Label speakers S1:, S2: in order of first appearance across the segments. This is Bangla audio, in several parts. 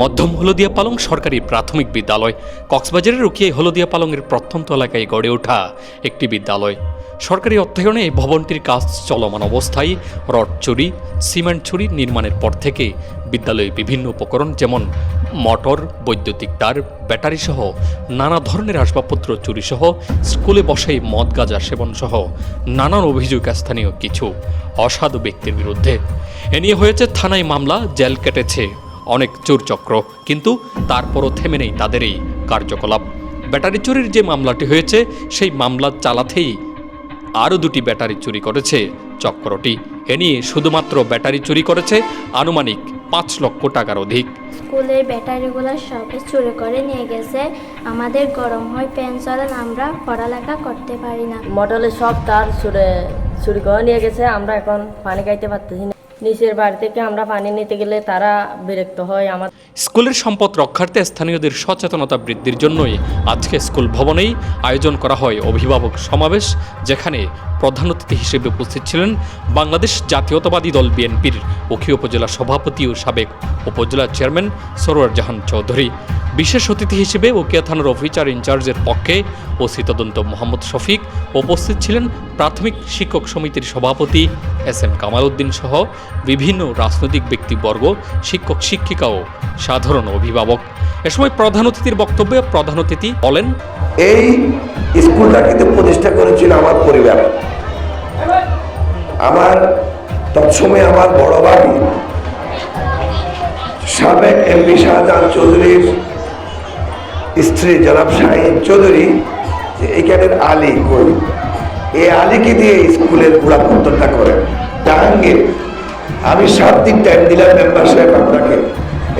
S1: মধ্যম হলদিয়া পালং সরকারি প্রাথমিক বিদ্যালয়। কক্সবাজারের রুকিয়ে হলদিয়া পালংয়ের প্রত্যন্ত এলাকায় গড়ে ওঠা একটি বিদ্যালয়। সরকারি অর্থায়নে এই ভবনটির কাজ চলমান অবস্থায় রড চুরি, সিমেন্ট চুরি নির্মাণের পর থেকে বিদ্যালয়ে বিভিন্ন উপকরণ যেমন মোটর, বৈদ্যুতিক তার, ব্যাটারি সহ নানা ধরনের আসবাবপত্র চুরি সহ স্কুলে বসাই মদ, গাঁজা সেবন সহ নানান অভিযোগ স্থানীয় কিছু অসাধু ব্যক্তির বিরুদ্ধে। এ নিয়ে হয়েছে থানায় মামলা, জেল কেটেছে অনেক চোরচক্র কিন্তু তারপরও থেমে নেই তাদের এই কার্যকলাপ। ব্যাটারি চুরির যে মামলাটি হয়েছে সেই মামলা চালাতেই আরও দুটি ব্যাটারি চুরি করেছে চক্রটি। এ নিয়ে শুধুমাত্র ব্যাটারি চুরি করেছে আনুমানিক পাঁচ লক্ষ টাকার অধিক।
S2: স্কুলের ব্যাটারিগুলো সব চুরি করে নিয়ে গেছে। আমাদের গরম হয় পেন চলেন আমরা পড়ালেখা করতে পারি না।
S3: মটলে সব তার ছুড়ে চুরি করে নিয়ে গেছে আমরা এখন পানি খাইতে পারতেছি না। নিচের বাড়ি থেকে আমরা পানি নিতে গেলে তারা বিরক্ত হয়। আমার
S1: স্কুলের সম্পদ রক্ষার্থে স্থানীয়দের সচেতনতা বৃদ্ধির জন্যই আজকে স্কুল ভবনেই আয়োজন করা হয় অভিভাবক সমাবেশ, যেখানে প্রধান অতিথি হিসেবে উপস্থিত ছিলেন বাংলাদেশ জাতীয়তাবাদী দল বিএনপির উখি উপজেলা সভাপতি ও সাবেক উপজেলা চেয়ারম্যান সরোয়ার জাহান চৌধুরী। বিশেষ অতিথি হিসেবে ওকিয়া থানার অফিসার ইনচার্জের পক্ষে ওসি তদন্ত মোহাম্মদ শফিক, উপস্থিত ছিলেন প্রাথমিক শিক্ষক সমিতির সভাপতি এস এম কামাল উদ্দিন সহ বিভিন্ন রাজনৈতিক ব্যক্তিবর্গ, শিক্ষক, শিক্ষিকা ও সাধারণ অভিভাবক। এ সময় প্রধান অতিথির বক্তব্যে প্রধান অতিথি বলেন,
S4: এই স্কুলটা কিন্তু প্রতিষ্ঠা করেছিল আমার পরিবার। আমার তৎসময় আমার বড় ভাবি সাবেক এমপি শাহজাহান চৌধুরীর স্ত্রী জনাব শাহিন চৌধুরী, যে এখানের আলী কই এই আলীকে দিয়ে স্কুলের গোড়াপত্তনটা করেন। জাহাঙ্গীর আমি সাত দিন টাইম দিলাম মেম্বার সাহেব আপনাকে।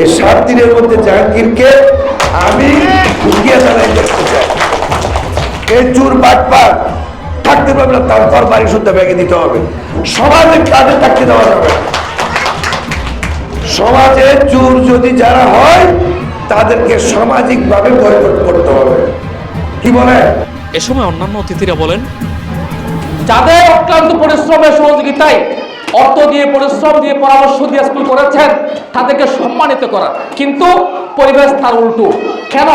S4: এই সাত দিনের মধ্যে জাহাঙ্গীরকে আমি ঢুকিয়ে জানাই করতে চাই। এই চুর বাটপার। থাকতে পারবে না তার ঘর বাড়ি শুদ্ধ ব্যাগে দিতে হবে। সমাজে কাজে থাকতে দেওয়া যাবে সমাজে চুর যদি যারা হয় তাদেরকে সামাজিকভাবে বয়কট করতে হবে। কি বলে?
S1: এ সময় অন্যান্য অতিথিরা বলেন
S5: যাদের অক্লান্ত পরিশ্রমের সহযোগিতায় অর্থ দিয়ে, পরিশ্রম দিয়ে, পরামর্শ দিয়ে স্কুল করেছেন, তাদেরকে সম্মানিত করা। কিন্তু পরিবেশ তার উল্টো। কেন?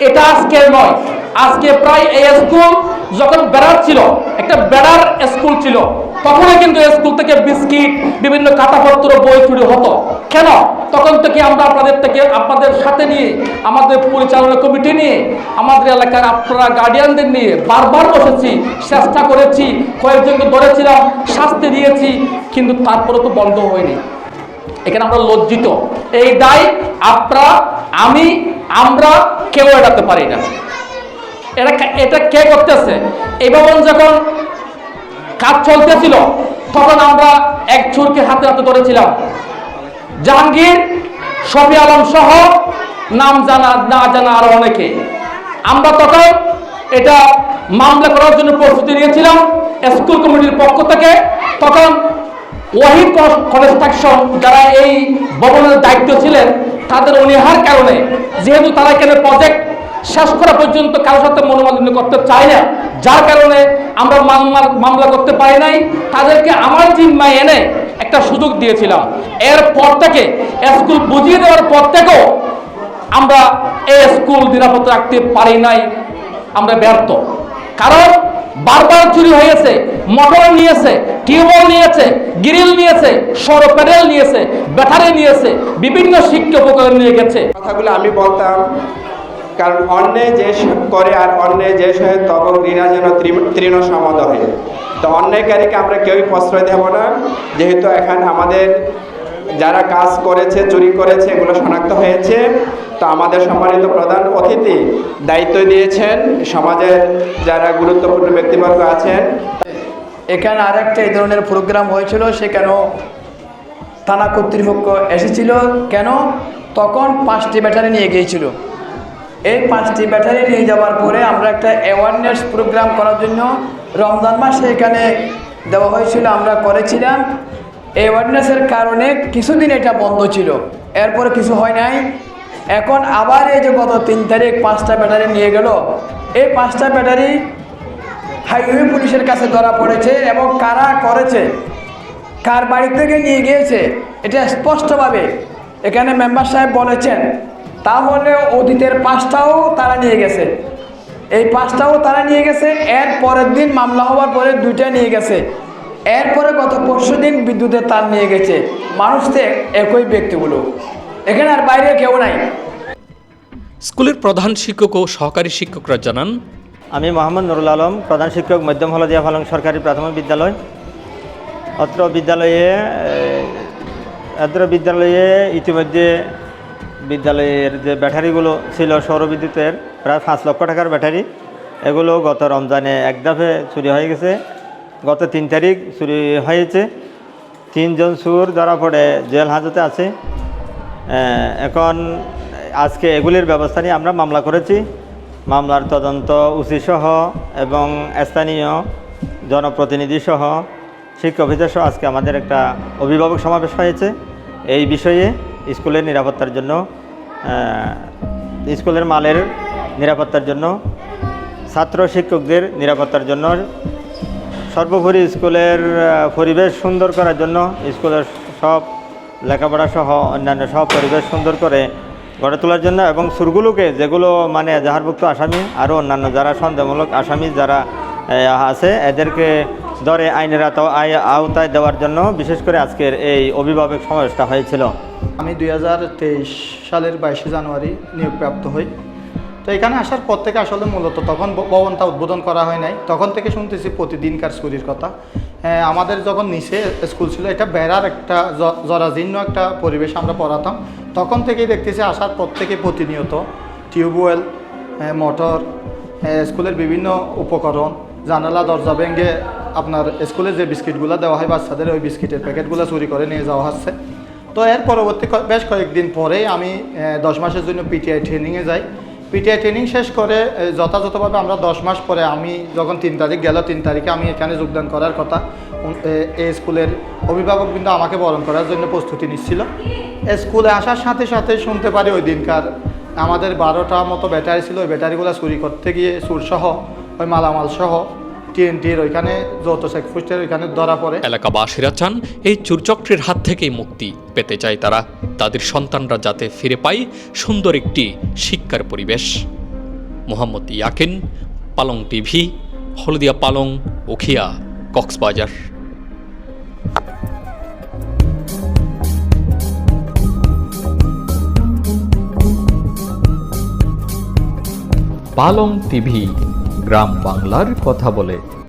S5: এটা আজকে নয়। আজকে প্রায় এই স্কুল যখন বেড়ার ছিল, একটা বেড়ার স্কুল ছিল। তখনই কিন্তু স্কুল থেকে বিস্কিট, বিভিন্ন খাতাপত্র বই চুরি হতো। কেন? তখন থেকে আমরা আপনাদের থেকে, আপনাদের সাথে নিয়ে, আমাদের পরিচালনা কমিটি নিয়ে, আমাদের এলাকার আপনারা গার্ডিয়ানদের নিয়ে বারবার বসেছি, চেষ্টা করেছি, কয়েকজনকে ধরেছিলাম, শাস্তি দিয়েছি, কিন্তু তারপরে তো বন্ধ হয়নি। এখানে আমরা লজ্জিত। এই দায় আপনারা, আমি, আমরা কেউ এড়াতে পারি না। এটা এটা কে করতেছে? ভবন যখন কাজ চলতেছিল, তখন আমরা এক চোরকে হাতে হাতে ধরেছিলাম। জাহাঙ্গীর, শফি আলম সহ নাম জানা, না জানা আরও অনেকে। আমরা তখন এটা মামলা করার জন্য প্রস্তুতি নিয়েছিলাম স্কুল কমিটির পক্ষ থেকে। তখন ওয়াহিদ কনস্ট্রাকশন যারা এই ভবনের দায়িত্ব ছিলেন, তাদের অনীহার কারণে, যেহেতু তারা এখানে প্রজেক্ট শেষ করা পর্যন্ত কারোর সাথে মনোমালিন্য করতে চায় না, যার কারণে আমরা মামলা করতে পারি নাই। তাদেরকে আমার জিম্মায় এনে একটা সুযোগ দিয়েছিলাম। এরপর থেকে স্কুল বুঝিয়ে দেওয়ার পর থেকেও আমরা এই স্কুল নিরাপদ রাখতে পারি নাই। আমরা ব্যর্থ। কারণ বারবার চুরি হয়েছে, মোটর নিয়েছে, টিউবওয়েল নিয়েছে, গ্রিল নিয়েছে, সৌর প্যানেল নিয়েছে, ব্যাটারি নিয়েছে, বিভিন্ন শিক্ষা উপকরণ নিয়ে গেছে।
S6: কথাগুলো আমি বলতাম কারণ অন্যে যে করে আর অন্যে যে সহে, তব ঘৃণা যেন তৃণ- তৃণ সমাদ হয়। তো অন্যায়কারীকে আমরা কেউই প্রশ্রয় দেব না। যেহেতু এখন আমাদের যারা কাজ করেছে, চুরি করেছে, এগুলো শনাক্ত হয়েছে, তো আমাদের সম্মানিত প্রধান অতিথি দায়িত্ব দিয়েছেন। সমাজের যারা গুরুত্বপূর্ণ ব্যক্তিবর্গ আছেন,
S7: এখানে আরেকটা এই ধরনের প্রোগ্রাম হয়েছিল, সেখানেও থানা কর্তৃপক্ষ এসেছিল। কেন? তখন পাঁচটি ব্যাটারি নিয়ে গিয়েছিল। এই পাঁচটি ব্যাটারি নিয়ে যাওয়ার পরে আমরা একটা অ্যাওয়ারনেস প্রোগ্রাম করার জন্য রমজান মাসে এখানে দেওয়া হয়েছিল, আমরা করেছিলাম। অ্যাওয়ারনেসের কারণে কিছুদিন এটা বন্ধ ছিল, এরপরে কিছু হয় নাই। এখন আবার এই যে গত তিন তারিখ পাঁচটা ব্যাটারি নিয়ে গেল, এই পাঁচটা ব্যাটারি হাইওয়ে পুলিশের কাছে ধরা পড়েছে এবং কারা করেছে, কার বাড়ি থেকে নিয়ে গিয়েছে, এটা স্পষ্টভাবে এখানে মেম্বার সাহেব বলেছেন। তাহলে অতীতের পাঁচটাও তারা নিয়ে গেছে। এই পাঁচটাও তারা নিয়ে গেছে এর পরের দিন মামলা হওয়ার পরে দুইটা নিয়ে গেছে। এরপরে গত পরশু দিন বিদ্যুতের তার নিয়ে গেছে। মানুষদের একই ব্যক্তিগুলো। এখানে আর বাইরে কেউ নাই।
S1: স্কুলের প্রধান শিক্ষক ও সহকারী শিক্ষকরা জানান
S8: আমি মোহাম্মদ নুরুল আলম প্রধান শিক্ষক মধ্যম হলদিয়া ফালং সরকারি প্রাথমিক বিদ্যালয়। অত্র বিদ্যালয়ে অত্র বিদ্যালয়ে ইতিমধ্যে বিদ্যালয়ের যে ব্যাটারিগুলো ছিল সৌরবিদ্যুতের, প্রায় পাঁচ লক্ষ টাকার ব্যাটারি, এগুলো গত রমজানে এক দফে চুরি হয়ে গেছে। গত তিন তারিখ চুরি হয়েছে। তিনজন সুর ধরা পড়ে, জেল হাজতে আছে। এখন আজকে এগুলির ব্যবস্থা নিয়ে আমরা মামলা করেছি। মামলার তদন্ত সহ এবং স্থানীয় জনপ্রতিনিধি সহ শিক্ষক অফিসার সহ আজকে আমাদের একটা অভিভাবক সমাবেশ হয়েছে। এই বিষয়ে স্কুলের নিরাপত্তার জন্য স্কুলের মালের নিরাপত্তার জন্য, ছাত্র শিক্ষকদের নিরাপত্তার জন্য, সর্বোপরি স্কুলের পরিবেশ সুন্দর করার জন্য স্কুলের সব লেখাপড়া সহ অন্যান্য সব পরিবেশ সুন্দর করে গড়ে তোলার জন্য এবং সুরগুলোকে যেগুলো মানে এজাহারভুক্ত আসামি আরও অন্যান্য যারা সন্দেহমূলক আসামি যারা আছে, এদেরকে ধরে আইনের আওতায় দেওয়ার জন্য বিশেষ করে আজকের এই অভিভাবক সমাবেশটা হয়েছিল।
S9: আমি দুই হাজার তেইশ সালের বাইশে জানুয়ারি নিয়োগপ্রাপ্ত হই। তো এখানে আসার পর থেকে আসলে মূলত তখন ভবনটা উদ্বোধন করা হয় নাই। তখন থেকে শুনতেছি প্রতিদিনকার চুরির কথা। হ্যাঁ, আমাদের যখন নিচে স্কুল ছিল এটা বেড়ার একটা জরাজীর্ণ একটা পরিবেশ আমরা পড়াতাম। তখন থেকেই দেখতেছি আসার পর থেকে প্রতিনিয়ত টিউবওয়েল হ্যাঁ, মোটর হ্যাঁ, স্কুলের বিভিন্ন উপকরণ জানালা দরজা ভেঙে আপনার স্কুলে যে বিস্কিটগুলো দেওয়া হয় বাচ্চাদের ওই বিস্কিটের প্যাকেটগুলো চুরি করে নিয়ে যাওয়া হচ্ছে। তো এর পরবর্তী বেশ কয়েকদিন পরে আমি দশ মাসের জন্য পিটিআই ট্রেনিংয়ে যাই। পিটিআই ট্রেনিং শেষ করে যথাযথভাবে আমরা দশ মাস পরে আমি যখন তিন তারিখ গেল, তিন তারিখে আমি এখানে যোগদান করার কথা এই স্কুলের অভিভাবক কিন্তু আমাকে বরণ করার জন্য প্রস্তুতি নিচ্ছিল। স্কুলে আসার সাথে সাথে শুনতে পারি ওই দিনকার আমাদের বারোটা মতো ব্যাটারি ছিল। ওই ব্যাটারিগুলো চুরি করতে গিয়ে সুরসহ, ওই মালামাল সহ টিএনটির ওইখানে, যৌথ চেকপোস্টের ওইখানে ধরা পড়ে।
S1: এলাকাবাসীরা চান এই চুরচক্রের হাত থেকেই মুক্তি পেতে চায় তারা। তাদের সন্তানরা যাতে ফিরে পায়, সুন্দর একটি শিক্ষার পরিবেশ। মোহাম্মদ ইয়াকিন, পালং টিভি, হলদিয়া পালং, উখিয়া, কক্সবাজার।
S10: পালং টিভি গ্রাম বাংলার কথা বলে।